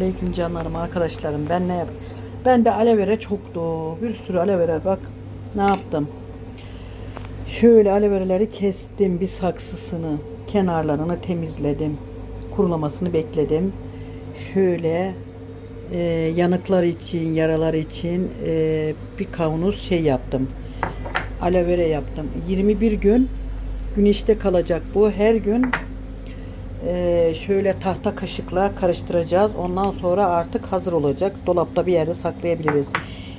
Aleyküm canlarım arkadaşlarım ben ne yap? Ben de aloe vera çoktu. Bir sürü aloe vera bak ne yaptım. Şöyle aloe veraları kestim bir saksısını. Kenarlarını temizledim. Kurulamasını bekledim. Şöyle e, yanıklar için, yaralar için e, bir kavanoz şey yaptım. Aloe vera yaptım. 21 gün güneşte kalacak bu. Her gün ee, şöyle tahta kaşıkla karıştıracağız. Ondan sonra artık hazır olacak. Dolapta bir yerde saklayabiliriz.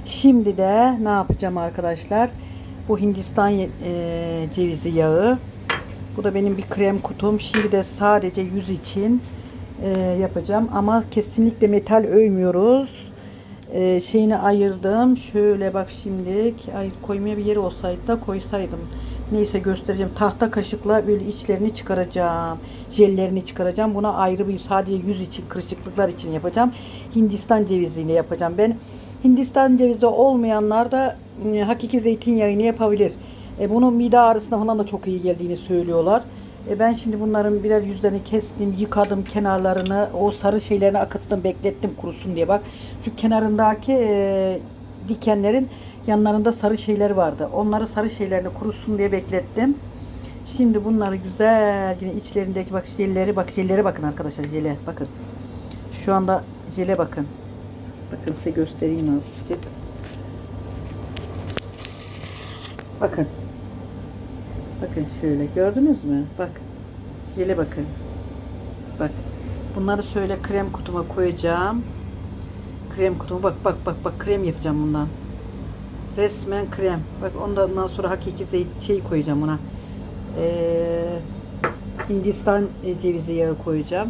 Şimdi de ne yapacağım arkadaşlar? Bu Hindistan e, cevizi yağı. Bu da benim bir krem kutum. Şimdi de sadece yüz için e, yapacağım. Ama kesinlikle metal övmüyoruz. E, şeyini ayırdım. Şöyle bak şimdi. Ay koymaya bir yeri olsaydı da koysaydım. Neyse göstereceğim. Tahta kaşıkla böyle içlerini çıkaracağım. Jellerini çıkaracağım. Buna ayrı bir sadece yüz için, kırışıklıklar için yapacağım. Hindistan ceviziyle yapacağım. Ben Hindistan cevizi olmayanlar da e, hakiki zeytinyağını yapabilir. E, bunun mide ağrısına falan da çok iyi geldiğini söylüyorlar. E, ben şimdi bunların birer yüzlerini kestim, yıkadım kenarlarını, o sarı şeylerini akıttım, beklettim kurusun diye bak. Şu kenarındaki e, dikenlerin yanlarında sarı şeyler vardı. Onları sarı şeylerini kurusun diye beklettim. Şimdi bunları güzel yine içlerindeki bak jelleri bak jellere bakın arkadaşlar jele bakın. Şu anda jele bakın. Bakın size göstereyim azıcık. Bakın. Bakın şöyle gördünüz mü? Bak. Jele bakın. Bak. Bunları şöyle krem kutuma koyacağım. Krem kutuma bak bak bak bak krem yapacağım bundan. Resmen krem. Bak ondan sonra hakiki zeyt şey koyacağım ona. Ee, Hindistan e, cevizi yağı koyacağım.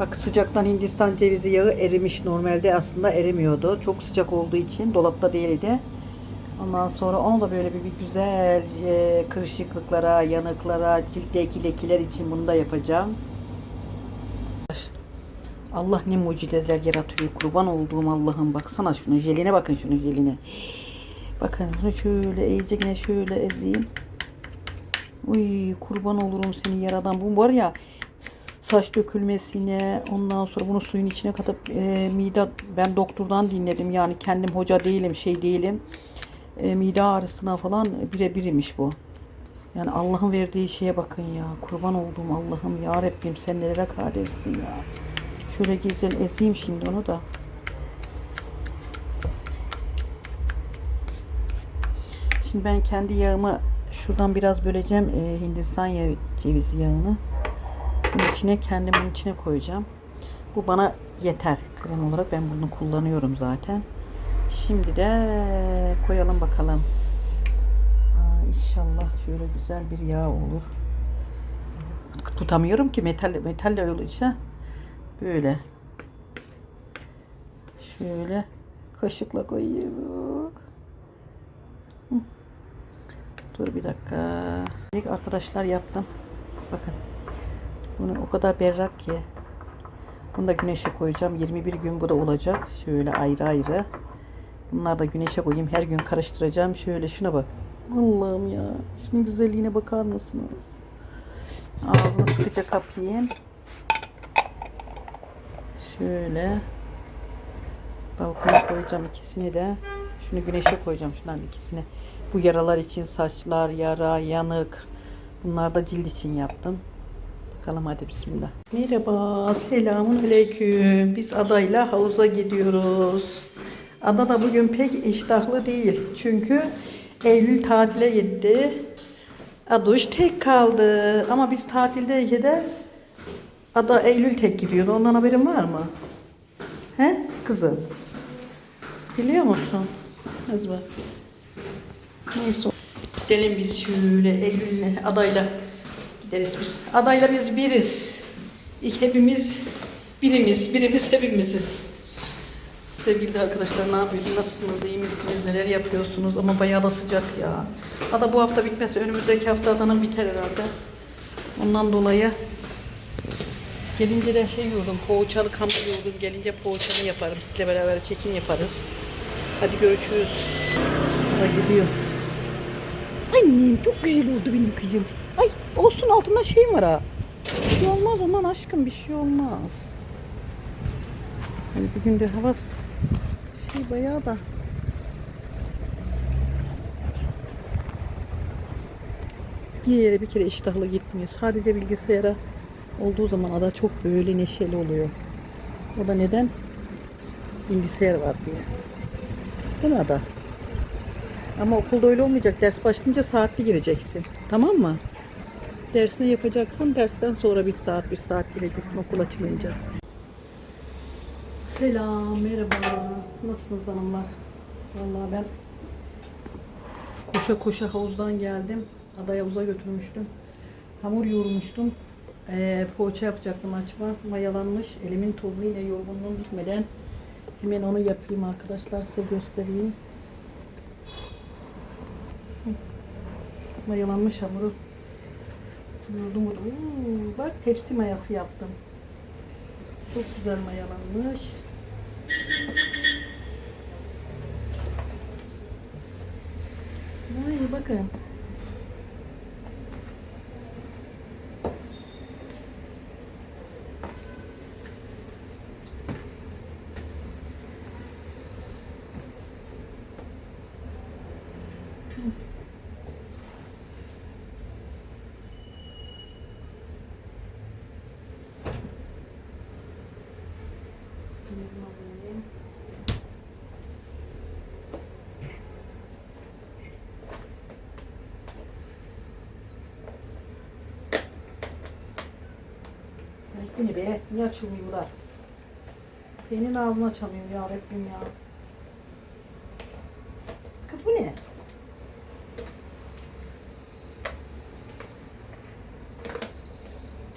Bak sıcaktan Hindistan cevizi yağı erimiş. Normalde aslında erimiyordu. Çok sıcak olduğu için dolapta değildi. Ondan sonra onu da böyle bir, bir güzelce kırışıklıklara, yanıklara, ciltteki lekeler için bunu da yapacağım. Allah ne mucizeler yaratıyor. Kurban olduğum Allah'ım. Baksana şunu. Jeline bakın şunu jeline. Bakın şunu şöyle iyice yine şöyle ezeyim. Uy kurban olurum seni yaradan. Bu var ya saç dökülmesine ondan sonra bunu suyun içine katıp e, mide ben doktordan dinledim yani kendim hoca değilim şey değilim e, mide ağrısına falan birebir imiş bu. Yani Allah'ın verdiği şeye bakın ya. Kurban olduğum Allah'ım ya Rabbim sen nelere kadirsin ya. Şöyle güzel ezeyim şimdi onu da. Şimdi ben kendi yağımı şuradan biraz böleceğim e, Hindistan yağı cevizi yağını. Bunun içine kendimin içine koyacağım. Bu bana yeter krem olarak ben bunu kullanıyorum zaten. Şimdi de koyalım bakalım. Aa, inşallah şöyle güzel bir yağ olur. Tutamıyorum ki metal metalle olunca böyle. Şöyle kaşıkla. Hı. Dur bir dakika. Arkadaşlar yaptım. Bakın. Bunu o kadar berrak ki. Bunu da güneşe koyacağım. 21 gün bu da olacak. Şöyle ayrı ayrı. Bunları da güneşe koyayım. Her gün karıştıracağım. Şöyle şuna bak. Allah'ım ya. Şunun güzelliğine bakar mısınız? Ağzını sıkıca kapayım. Şöyle. Balkona koyacağım ikisini de. Şunu güneşe koyacağım şunların ikisini. Bu yaralar için saçlar, yara, yanık. Bunlar da cilt için yaptım. Bakalım hadi bismillah. Merhaba, selamun aleyküm. Biz adayla havuza gidiyoruz. Ada da bugün pek iştahlı değil. Çünkü Eylül tatile gitti. Aduş tek kaldı. Ama biz tatildeyken de Ada Eylül tek gidiyordu. Ondan haberin var mı? He kızım? Biliyor musun? Az bak. Neyse. Gidelim biz şöyle Eylül'le adayla gideriz biz. Adayla biz biriz. İlk hepimiz birimiz, birimiz hepimiziz. Sevgili arkadaşlar ne yapıyorsunuz? Nasılsınız? iyi misiniz? Neler yapıyorsunuz? Ama bayağı da sıcak ya. Ada bu hafta bitmezse önümüzdeki hafta adanın biter herhalde. Ondan dolayı gelince de şey yiyordum. Poğaçalı kamp yiyordum. Gelince poğaçalı yaparım. Sizle beraber çekim yaparız. Hadi görüşürüz. Ada gidiyor. Annem çok güzel oldu benim kızım. Ay olsun altında şey var ha. Bir şey olmaz ondan aşkım bir şey olmaz. Yani bir günde hava şey bayağı da bir yere bir kere iştahlı gitmiyor. Sadece bilgisayara olduğu zaman ada çok böyle neşeli oluyor. O da neden? Bilgisayar var diye. Mi ada? Ama okulda öyle olmayacak. Ders başlayınca saatli gireceksin. Tamam mı? Dersini yapacaksın. Dersten sonra bir saat, bir saat gireceksin okul açılınca. Selam, merhaba. Nasılsınız hanımlar? Vallahi ben koşa koşa havuzdan geldim. Adaya havuza götürmüştüm. Hamur yoğurmuştum. Ee, poğaça yapacaktım açma. Mayalanmış. Elimin tozu yine yorgunluğum gitmeden hemen onu yapayım arkadaşlar. Size göstereyim. Mayalanmış hamuru. Yoğurdum. Oo, bak tepsi mayası yaptım. Çok güzel mayalanmış. Ay bakın. Bu ne be? Niye açılmıyorlar? Benim ağzını açamıyorum ya Rabbim ya. Kız bu ne?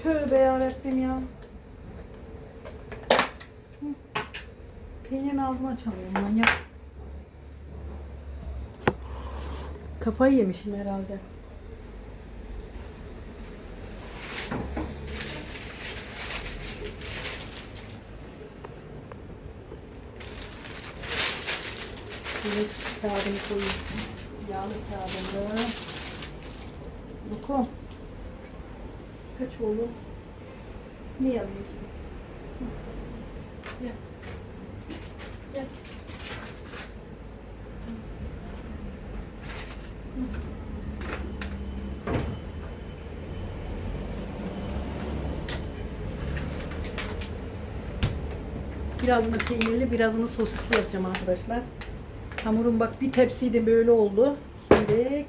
Tövbe ya Rabbim ya. Peynirin ağzını açamıyorum manyak. Kafayı yemişim herhalde. Şöyle kağıdını koyayım. Yağlı kağıdını. Lokum. Kaç oğlum? Ne yapıyorsun? Gel. Gel. Birazını peynirli, birazını sosisli yapacağım arkadaşlar. Hamurum bak bir tepsi de böyle oldu. Şimdi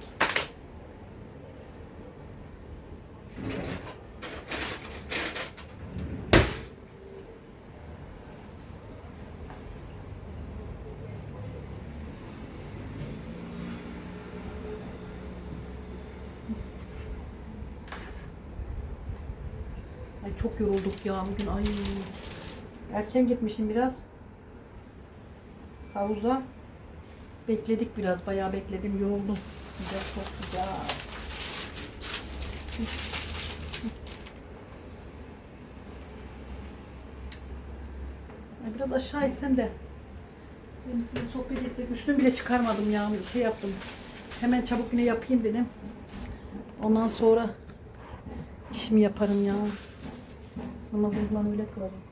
Ay çok yorulduk ya bugün. Ay. Erken gitmişim biraz. Havuza. Bekledik biraz. Bayağı bekledim. Yoruldum. Sıcak çok. Ay biraz aşağı etsem de benim sizinle sohbet etsek. Üstümü bile çıkarmadım ya. Şey yaptım. Hemen çabuk yine yapayım dedim. Ondan sonra işimi yaparım ya. Namazını falan öyle kılarım.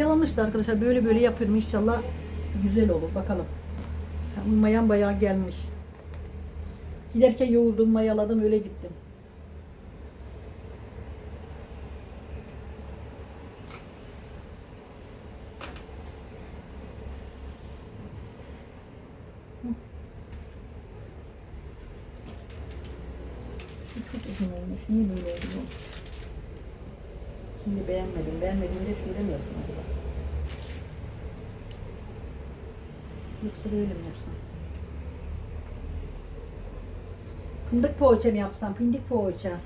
Mayalanmıştı arkadaşlar. Böyle böyle yapıyorum. İnşallah güzel olur. Bakalım. Mayan bayağı gelmiş. Giderken yoğurdum, mayaladım, öyle gittim. Şu çok uzun olmuş. Niye böyle oluyor? Şimdi beğenmedim. Beğenmediğimde mi yapsam acaba? Yoksa böyle mi yapsam? Fındık poğaça mı yapsam? Fındık poğaça.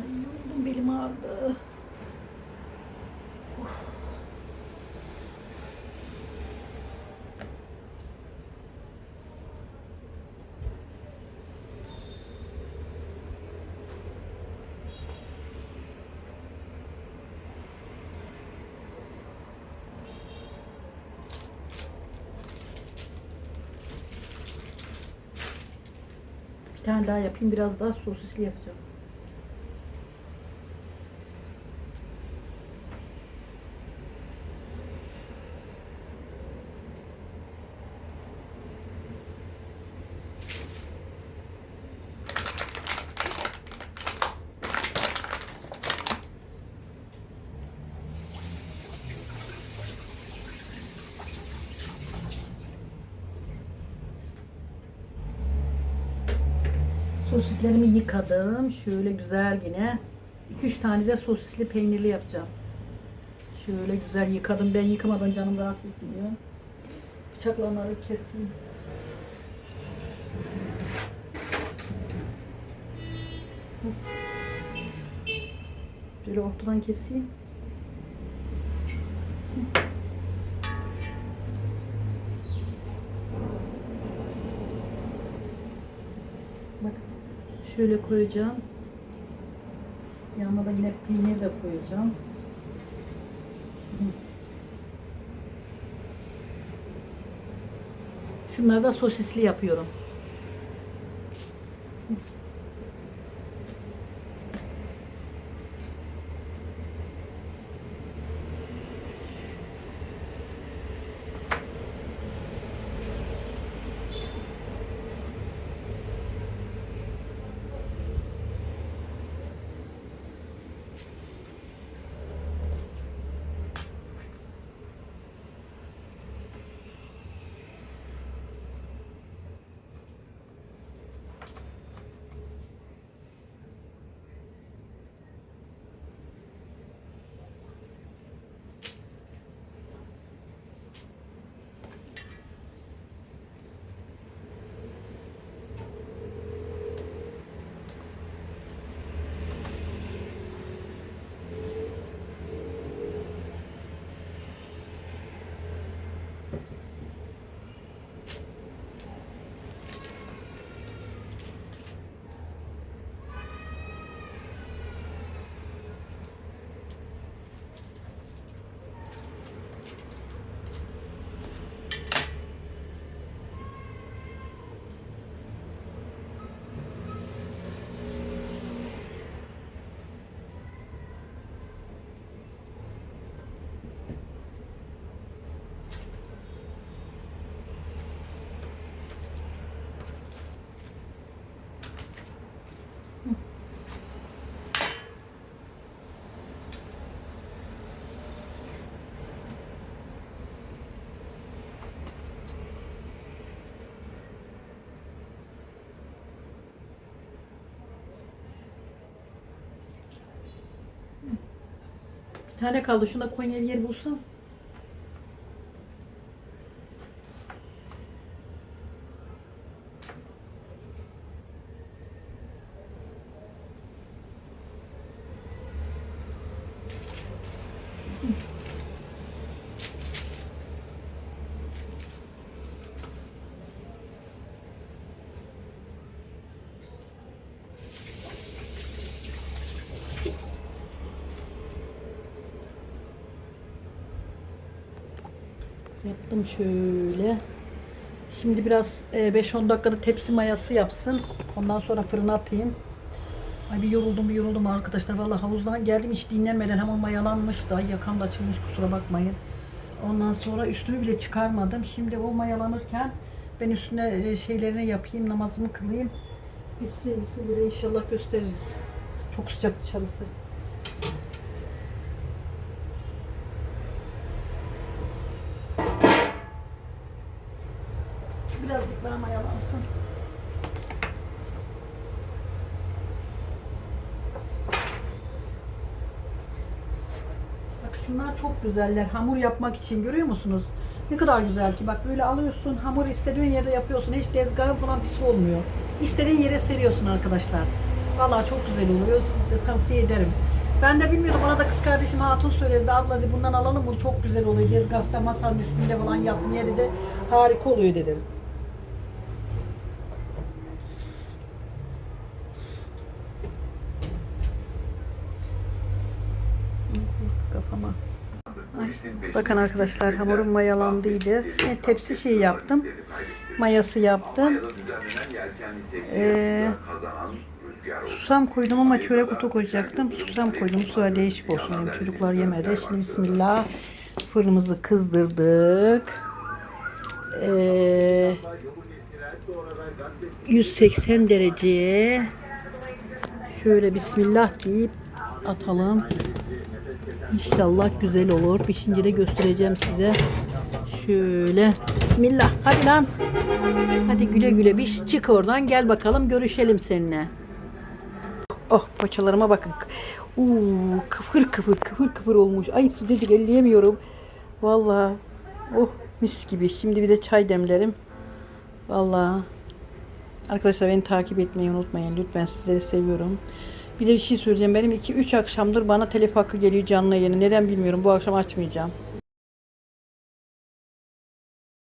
Ay yoruldum belim ağrıdı. Of. Bir tane daha yapayım. Biraz daha sosisli yapacağım. Sosislerimi yıkadım. Şöyle güzel yine. 2-3 tane de sosisli peynirli yapacağım. Şöyle güzel yıkadım. Ben yıkamadan canım rahat etmiyor. Bıçakla onları keseyim. Böyle ortadan keseyim. Bak şöyle koyacağım. Yanına da yine peynir de koyacağım. Şunları da sosisli yapıyorum. Bir tane kaldı. Şunu da koymaya bir yer bulsam. Yaptım şöyle. Şimdi biraz e, 5-10 dakikada tepsi mayası yapsın. Ondan sonra fırına atayım. Ay bir yoruldum bir yoruldum arkadaşlar. Vallahi havuzdan geldim hiç dinlenmeden hemen mayalanmış da yakam da açılmış kusura bakmayın. Ondan sonra üstümü bile çıkarmadım. Şimdi o mayalanırken ben üstüne e, şeylerini yapayım, namazımı kılayım. Bitsin bitsin böyle inşallah gösteririz. Çok sıcak dışarısı. Birazcık daha mayalansın. Bak şunlar çok güzeller. Hamur yapmak için görüyor musunuz? Ne kadar güzel ki. Bak böyle alıyorsun, hamur istediğin yerde yapıyorsun. Hiç tezgahın falan pis olmuyor. İstediğin yere seriyorsun arkadaşlar. Vallahi çok güzel oluyor. Size de tavsiye ederim. Ben de bilmiyordum. Bana da kız kardeşim Hatun söyledi. Abla dedi bundan alalım bunu çok güzel oluyor. Tezgahta masanın üstünde falan yapmaya dedi. Harika oluyor dedim. Kafama. Ay, Bakın arkadaşlar hamurum mayalandıydı. Şimdi tepsi şeyi yaptım. Mayası yaptım. Ee, susam koydum ama çörek otu koyacaktım. Susam koydum. Suya değişik olsun. Yani çocuklar yemedi. Şimdi bismillah. Fırınımızı kızdırdık. Ee, 180 dereceye şöyle bismillah deyip atalım. İnşallah güzel olur. Pişince de göstereceğim size. Şöyle. Bismillah. Hadi lan. Hadi güle güle bir çık oradan. Gel bakalım görüşelim seninle. Oh paçalarıma bakın. Uuu kıfır kıfır kıfır kıfır olmuş. Ay sıcacık elleyemiyorum. Vallahi oh mis gibi. Şimdi bir de çay demlerim. Vallahi Arkadaşlar beni takip etmeyi unutmayın. Lütfen sizleri seviyorum. Bir de bir şey söyleyeceğim. Benim 2-3 akşamdır bana telef hakkı geliyor canlı yayını. Neden bilmiyorum. Bu akşam açmayacağım.